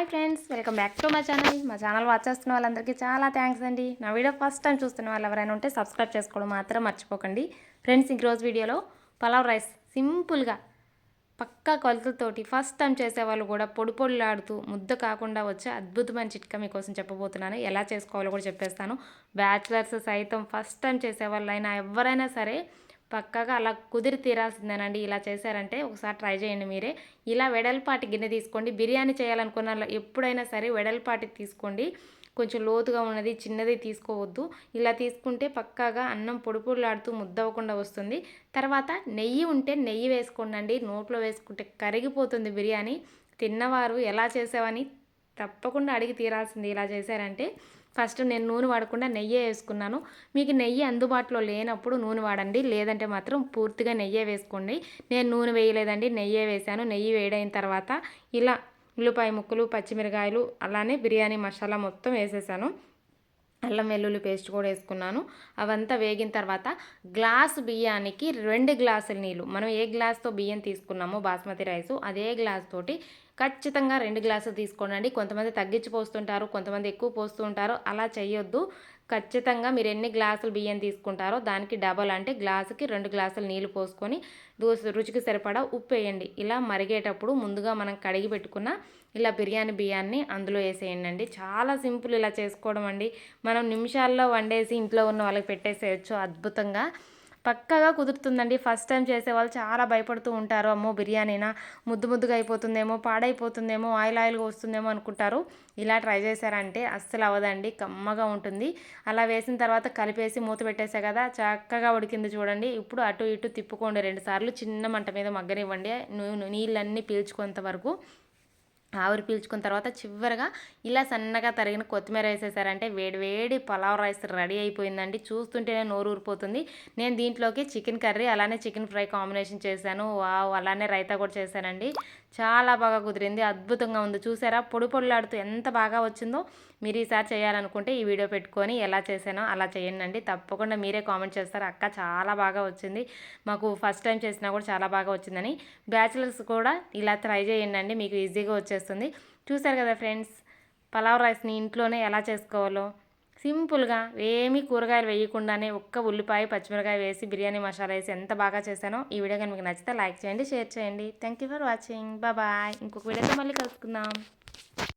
Hi friends welcome back to my channel. మా channel watch చేస్తున్న వాళ్ళందరికీ చాలా థ్యాంక్స్ అండి. నా వీడియో ఫస్ట్ టైం చూస్తున్న వాళ్ళు ఎవరైనా ఉంటే సబ్స్క్రైబ్ చేసుకోవడం మాత్రం మర్చిపోకండి. ఫ్రెండ్స్ ఈరోజు వీడియోలో పలావ్ రైస్ సింపుల్గా పక్కా కొలతలతోటి ఫస్ట్ టైం చేసేవాళ్ళు కూడా పొడి పొడిలాడుతూ ముద్ద కాకుండా వచ్చే అద్భుతమైన చిట్కా మీకోసం చెప్పబోతున్నాను. ఎలా చేసుకోవాలో కూడా చెప్పేస్తాను. బ్యాచిలర్స్ సైతం ఫస్ట్ టైం చేసేవాళ్ళైనా ఎవరైనా సరే పక్కగా అలా కుదిరి తీరాల్సిందేనండి ఇలా చేశారంటే ఒకసారి ట్రై చేయండి మీరే. ఇలా వెడల్పాటి గిన్నె తీసుకోండి. బిర్యానీ చేయాలనుకున్న ఎప్పుడైనా సరే వెడల్పాటి తీసుకోండి. కొంచెం లోతుగా ఉన్నది చిన్నది తీసుకోవద్దు. ఇలా తీసుకుంటే పక్కాగా అన్నం పొడి ముద్దవ్వకుండా ముద్దవకుండా వస్తుంది. తర్వాత నెయ్యి ఉంటే నెయ్యి వేసుకోండి నోట్లో వేసుకుంటే కరిగిపోతుంది బిర్యానీ. తిన్నవారు ఎలా చేసావని తప్పకుండా అడిగి తీరాల్సింది ఇలా చేశారంటే ఫస్ట్ నేను నూనె వాడకుండా నెయ్యి వేసుకున్నాను. మీకు నెయ్యి అందుబాటులో లేనప్పుడు నూనె వాడండి. లేదంటే మాత్రం పూర్తిగా నెయ్యే వేసుకోండి. నేను నూనె వేయలేదండి. నెయ్యే వేసాను నెయ్యి వేడైన తర్వాత ఇలా ఉల్లిపాయ ముక్కలు పచ్చిమిరకాయలు అలానే బిర్యానీ మసాలా మొత్తం వేసేసాను. అల్లం వెల్లుల్లి పేస్ట్ కూడా వేసుకున్నాను. అవంతా వేగిన తర్వాత గ్లాసు బియ్యానికి రెండు గ్లాసుల నీళ్ళు. మనం ఏ గ్లాస్తో బియ్యం తీసుకున్నామో బాస్మతి రైసు అదే గ్లాస్ తోటి ఖచ్చితంగా రెండు గ్లాసులు తీసుకోండి కొంతమంది తగ్గించి పోస్తుంటారు కొంతమంది ఎక్కువ పోస్తూ ఉంటారు. అలా చేయొద్దు ఖచ్చితంగా మీరు ఎన్ని గ్లాసులు బియ్యం తీసుకుంటారో దానికి డబల్ అంటే గ్లాసుకి రెండు గ్లాసులు నీళ్ళు పోసుకొని దోశ రుచికి సరిపడా ఉప్పు వేయండి. ఇలా మరిగేటప్పుడు ముందుగా మనం కడిగి పెట్టుకున్న ఇలా బిర్యానీ బియ్యాన్ని అందులో వేసేయండి చాలా సింపుల్ ఇలా చేసుకోవడం అండి. మనం నిమిషాల్లో వండేసి ఇంట్లో ఉన్న వాళ్ళకి పెట్టేసేయచ్చు. అద్భుతంగా పక్కగా కుదురుతుందండి. ఫస్ట్ టైం చేసే వాళ్ళు చాలా భయపడుతూ ఉంటారు. అమ్మో బిర్యానీనా? ముద్దు ముద్దుగా అయిపోతుందేమో పాడైపోతుందేమో ఆయిల్ ఆయిల్గా వస్తుందేమో అనుకుంటారు. ఇలా ట్రై చేశారంటే అస్సలు అవ్వదండి. కమ్మగా ఉంటుంది. అలా వేసిన తర్వాత కలిపేసి మూత పెట్టేసా కదా చక్కగా ఉడికింది చూడండి. ఇప్పుడు అటు ఇటు తిప్పుకోండి. రెండు సార్లు చిన్న మంట మీద మగ్గనివ్వండి. నీళ్ళన్నీ పీల్చుకునేంత వరకు ఆవిరి పీల్చుకున్న తర్వాత చివరిగా ఇలా సన్నగా తరిగిన కొత్తిమీర వేసేసారంటే వేడివేడి పలావ్ రైస్ రెడీ అయిపోయిందండి. చూస్తుంటేనే నోరు ఊరిపోతుంది. నేను దీంట్లోకి చికెన్ కర్రీ అలానే చికెన్ ఫ్రై కాంబినేషన్ చేశాను. వావ్ అలానే రైతా కూడా చేశానండి చాలా బాగా కుదిరింది. అద్భుతంగా ఉంది. చూసారా? పొడి పొడిలాడుతూ ఎంత బాగా వచ్చిందో మీరు ఈసారి చేయాలనుకుంటే ఈ వీడియో పెట్టుకొని ఎలా చేశానో అలా చేయండి తప్పకుండా మీరే కామెంట్ చేస్తారు. అక్క చాలా బాగా వచ్చింది. మాకు ఫస్ట్ టైం చేసినా కూడా చాలా బాగా వచ్చిందని. బ్యాచిలర్స్ కూడా ఇలా ట్రై చేయండి మీకు ఈజీగా వచ్చేస్తుంది చూసారు కదా ఫ్రెండ్స్ పలావ్ రైస్ని ఇంట్లోనే ఎలా చేసుకోవాలో? సింపుల్గా ఏమీ కూరగాయలు వేయకుండానే ఒక్క ఉల్లిపాయ పచ్చిమిరకాయ వేసి బిర్యానీ మసాలా వేసి ఎంత బాగా చేశానో ఈ వీడియో కానీ మీకు నచ్చితే లైక్ చేయండి షేర్ చేయండి. Thank you for watching bye ఇంకొక వీడియోతో మళ్ళీ కలుసుకుందాం.